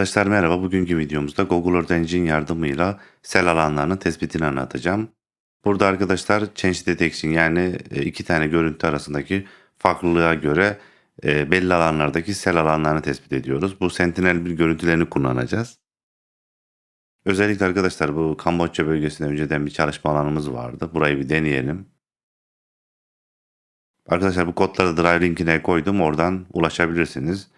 Arkadaşlar merhaba. Bugünkü videomuzda Google Earth Engine yardımıyla sel alanlarının tespitini anlatacağım. Burada arkadaşlar Change Detection yani e, iki tane görüntü arasındaki farklılığa göre e, belli alanlardaki sel alanlarını tespit ediyoruz. Bu Sentinel bir görüntülerini kullanacağız. Özellikle arkadaşlar bu Kamboçya bölgesinde önceden bir çalışma alanımız vardı. Burayı bir deneyelim. Arkadaşlar bu kodları Drive linkine koydum. Oradan ulaşabilirsiniz.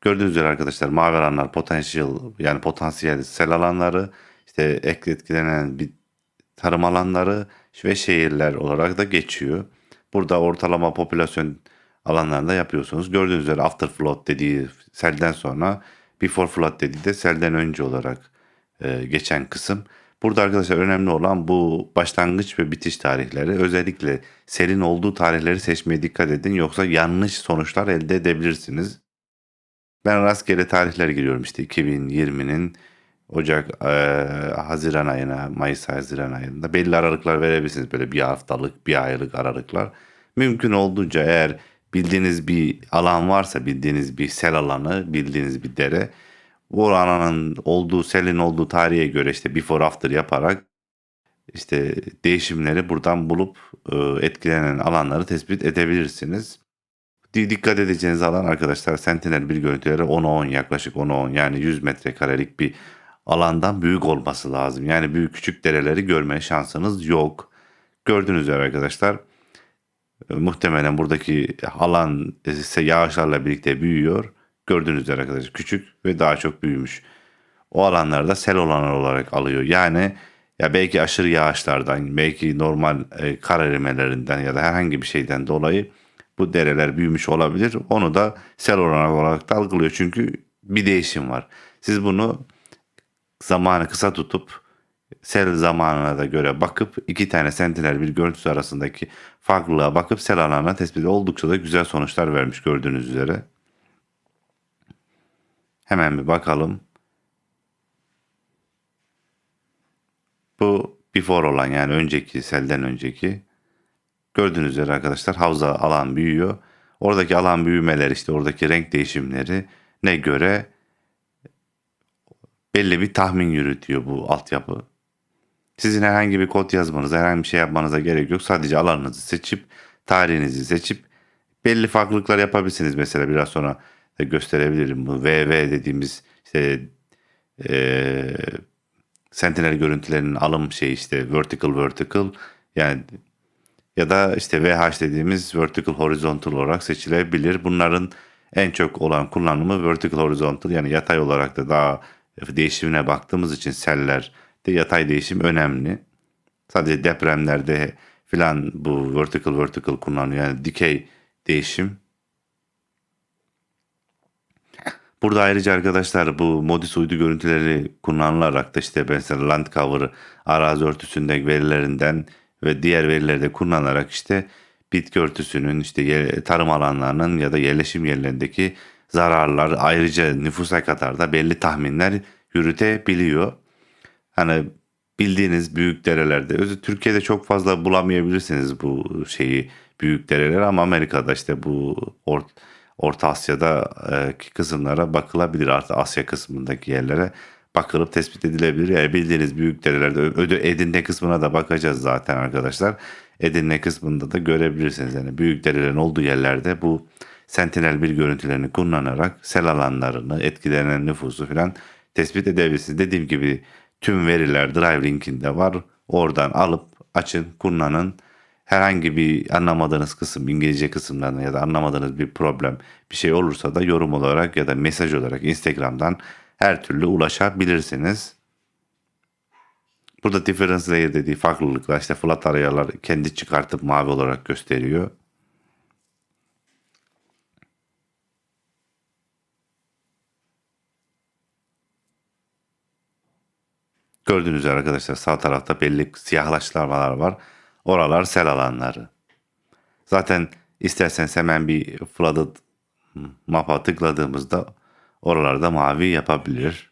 Gördüğünüz üzere arkadaşlar mavi alanlar potansiyel yani potansiyel sel alanları işte ek etkilenen bir tarım alanları ve şehirler olarak da geçiyor. Burada ortalama popülasyon alanlarında yapıyorsunuz. Gördüğünüz üzere after flood dediği selden sonra before flood dediği de selden önce olarak e, geçen kısım. Burada arkadaşlar önemli olan bu başlangıç ve bitiş tarihleri. Özellikle selin olduğu tarihleri seçmeye dikkat edin. Yoksa yanlış sonuçlar elde edebilirsiniz. Ben rastgele tarihler giriyorum işte 2020'nin Ocak, e, Haziran ayına, Mayıs, Haziran ayında belli aralıklar verebilirsiniz. Böyle bir haftalık, bir aylık aralıklar. Mümkün olduğunca eğer bildiğiniz bir alan varsa, bildiğiniz bir sel alanı, bildiğiniz bir dere, bu alanın olduğu, selin olduğu tarihe göre işte before after yaparak işte değişimleri buradan bulup e, etkilenen alanları tespit edebilirsiniz. Dikkat edeceğiniz alan arkadaşlar Sentinel bir görüntüleri 10'a 10 yaklaşık 10'a 10 yani 100 metrekarelik bir alandan büyük olması lazım. Yani büyük küçük dereleri görme şansınız yok. Gördüğünüz üzere arkadaşlar e, muhtemelen buradaki alan ise yağışlarla birlikte büyüyor. Gördüğünüz üzere arkadaşlar küçük ve daha çok büyümüş. O alanlarda sel olanlar olarak alıyor. Yani ya belki aşırı yağışlardan, belki normal e, kar erimelerinden ya da herhangi bir şeyden dolayı bu dereler büyümüş olabilir. Onu da sel olarak, olarak da algılıyor. Çünkü bir değişim var. Siz bunu zamanı kısa tutup sel zamanına da göre bakıp iki tane sentinel bir görüntüsü arasındaki farklılığa bakıp sel alanına tespit oldukça da güzel sonuçlar vermiş gördüğünüz üzere. Hemen bir bakalım. Bu before olan yani önceki selden önceki. Gördüğünüz üzere arkadaşlar havza alan büyüyor. Oradaki alan büyümeler işte oradaki renk değişimleri ne göre belli bir tahmin yürütüyor bu altyapı. Sizin herhangi bir kod yazmanıza, herhangi bir şey yapmanıza gerek yok. Sadece alanınızı seçip, tarihinizi seçip belli farklılıklar yapabilirsiniz. Mesela biraz sonra gösterebilirim. Bu VV dediğimiz işte e, Sentinel görüntülerinin alım şey işte vertical vertical yani ya da işte VH dediğimiz vertical horizontal olarak seçilebilir. Bunların en çok olan kullanımı vertical horizontal yani yatay olarak da daha değişimine baktığımız için seller de yatay değişim önemli. Sadece depremlerde filan bu vertical vertical kullanılıyor. Yani dikey değişim. Burada ayrıca arkadaşlar bu modis uydu görüntüleri kullanılarak da işte mesela land cover arazi örtüsünde verilerinden ve diğer verileri de kullanarak işte bitki örtüsünün işte tarım alanlarının ya da yerleşim yerlerindeki zararlar ayrıca nüfusa kadar da belli tahminler yürütebiliyor. Hani bildiğiniz büyük derelerde, özü Türkiye'de çok fazla bulamayabilirsiniz bu şeyi büyük dereler ama Amerika'da işte bu Or Orta Asya'daki kısımlara bakılabilir artık Asya kısmındaki yerlere bakılıp tespit edilebilir. Yani bildiğiniz büyük derelerde öde Edirne kısmına da bakacağız zaten arkadaşlar. Edirne kısmında da görebilirsiniz. Yani büyük derelerin olduğu yerlerde bu Sentinel bir görüntülerini kullanarak sel alanlarını, etkilenen nüfusu falan tespit edebilirsiniz. Dediğim gibi tüm veriler Drive linkinde var. Oradan alıp açın, kullanın. Herhangi bir anlamadığınız kısım, İngilizce kısımlarında ya da anlamadığınız bir problem, bir şey olursa da yorum olarak ya da mesaj olarak Instagram'dan her türlü ulaşabilirsiniz. Burada difference layer dediği farklılıklar işte flat arayalar kendi çıkartıp mavi olarak gösteriyor. Gördüğünüz üzere arkadaşlar sağ tarafta belli siyahlaştırmalar var. Oralar sel alanları. Zaten isterseniz hemen bir flooded mapa tıkladığımızda oralarda mavi yapabilir.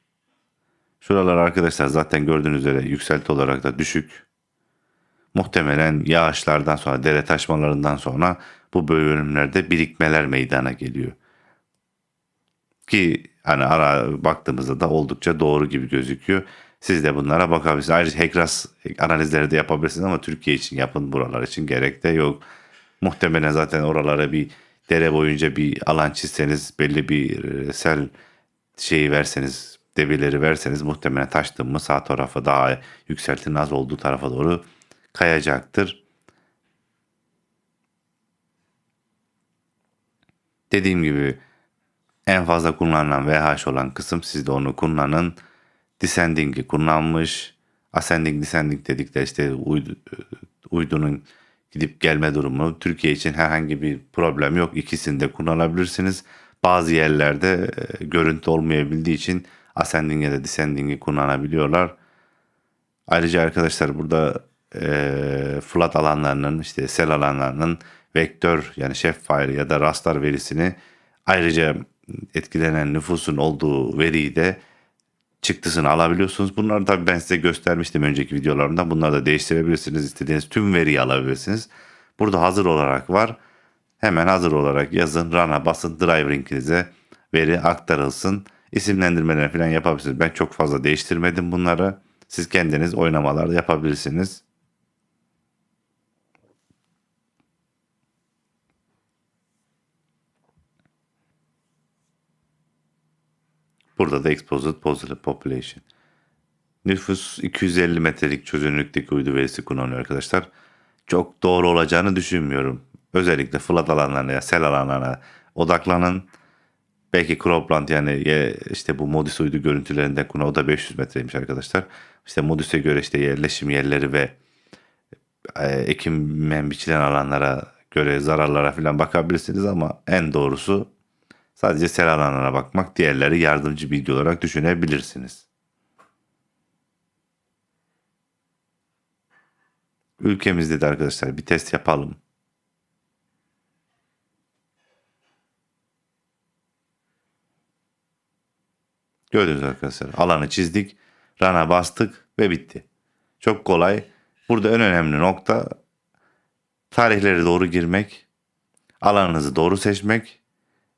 Şuralar arkadaşlar zaten gördüğünüz üzere yükselti olarak da düşük. Muhtemelen yağışlardan sonra, dere taşmalarından sonra bu bölümlerde birikmeler meydana geliyor. Ki hani ara baktığımızda da oldukça doğru gibi gözüküyor. Siz de bunlara bakabilirsiniz. Ayrıca HECRAS analizleri de yapabilirsiniz ama Türkiye için yapın buralar için gerek de yok. Muhtemelen zaten oralara bir dere boyunca bir alan çizseniz belli bir e, sel şeyi verseniz debileri verseniz muhtemelen taştın mı sağ tarafa daha yükseltinin az olduğu tarafa doğru kayacaktır. Dediğim gibi en fazla kullanılan VH olan kısım siz de onu kullanın. Descending'i kullanmış. Ascending, descending dedikleri işte uydu, uydunun gidip gelme durumu. Türkiye için herhangi bir problem yok. İkisini de kullanabilirsiniz. Bazı yerlerde e, görüntü olmayabildiği için ascending ya da descending'i kullanabiliyorlar. Ayrıca arkadaşlar burada e, flood alanlarının işte sel alanlarının vektör yani Shapefile ya da raster verisini ayrıca etkilenen nüfusun olduğu veriyi de çıktısını alabiliyorsunuz. Bunları tabii ben size göstermiştim önceki videolarımda. Bunları da değiştirebilirsiniz. İstediğiniz tüm veriyi alabilirsiniz. Burada hazır olarak var. Hemen hazır olarak yazın. Run'a basın. Drive linkinize veri aktarılsın. İsimlendirmeler falan yapabilirsiniz. Ben çok fazla değiştirmedim bunları. Siz kendiniz oynamalar yapabilirsiniz. Burada da Exposed Population. Nüfus 250 metrelik çözünürlükteki uydu verisi kullanıyor arkadaşlar. Çok doğru olacağını düşünmüyorum. Özellikle flood alanlarına ya sel alanlarına odaklanın. Belki Cropland yani işte bu Modis uydu görüntülerinde kuna o da 500 metreymiş arkadaşlar. İşte Modis'e göre işte yerleşim yerleri ve e, ekim biçilen alanlara göre zararlara falan bakabilirsiniz ama en doğrusu sadece sel alanlarına bakmak diğerleri yardımcı bilgi olarak düşünebilirsiniz. Ülkemizde de arkadaşlar bir test yapalım. Gördünüz arkadaşlar. Alanı çizdik. Run'a bastık ve bitti. Çok kolay. Burada en önemli nokta tarihleri doğru girmek, alanınızı doğru seçmek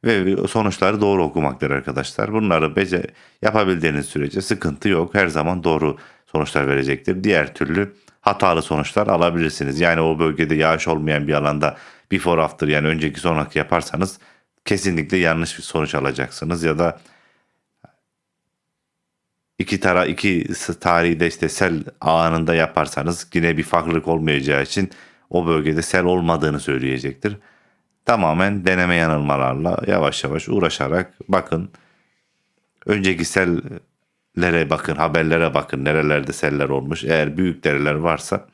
ve sonuçları doğru okumaktır arkadaşlar. Bunları bece yapabildiğiniz sürece sıkıntı yok. Her zaman doğru sonuçlar verecektir. Diğer türlü hatalı sonuçlar alabilirsiniz. Yani o bölgede yağış olmayan bir alanda before after yani önceki sonraki yaparsanız kesinlikle yanlış bir sonuç alacaksınız ya da iki tara iki tarihi de işte sel anında yaparsanız yine bir farklılık olmayacağı için o bölgede sel olmadığını söyleyecektir. Tamamen deneme yanılmalarla yavaş yavaş uğraşarak bakın. Önceki sellere bakın, haberlere bakın nerelerde seller olmuş. Eğer büyük dereler varsa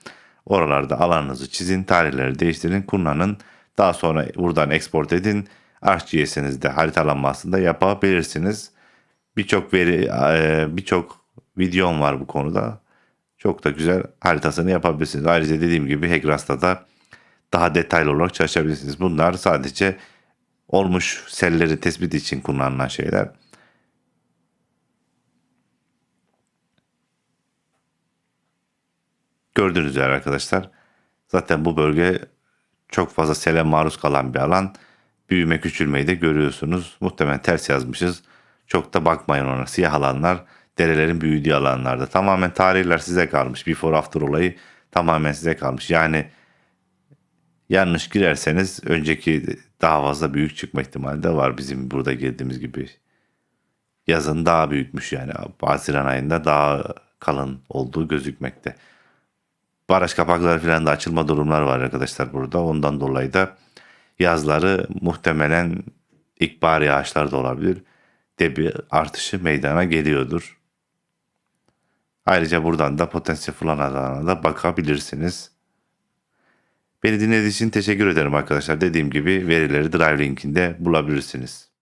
oralarda alanınızı çizin, tarihleri değiştirin, kullanın. Daha sonra buradan export edin. ArcGIS'inizde haritalanmasında yapabilirsiniz. Birçok veri, e, birçok videom var bu konuda. Çok da güzel haritasını yapabilirsiniz. Ayrıca dediğim gibi Hegras'ta da daha detaylı olarak çalışabilirsiniz. Bunlar sadece olmuş selleri tespit için kullanılan şeyler. Gördüğünüz üzere arkadaşlar zaten bu bölge çok fazla sele maruz kalan bir alan. Büyüme küçülmeyi de görüyorsunuz. Muhtemelen ters yazmışız. Çok da bakmayın ona. Siyah alanlar derelerin büyüdüğü alanlarda. Tamamen tarihler size kalmış. Before after olayı tamamen size kalmış. Yani yanlış girerseniz önceki daha fazla büyük çıkma ihtimali de var bizim burada girdiğimiz gibi. Yazın daha büyükmüş yani. Haziran ayında daha kalın olduğu gözükmekte. Baraj kapakları falan da açılma durumlar var arkadaşlar burada. Ondan dolayı da yazları muhtemelen ilkbahar yağışlar da olabilir. Debi artışı meydana geliyordur. Ayrıca buradan da potansiyel falan alanına da bakabilirsiniz. Beni dinlediğiniz için teşekkür ederim arkadaşlar. Dediğim gibi verileri Drive linkinde bulabilirsiniz.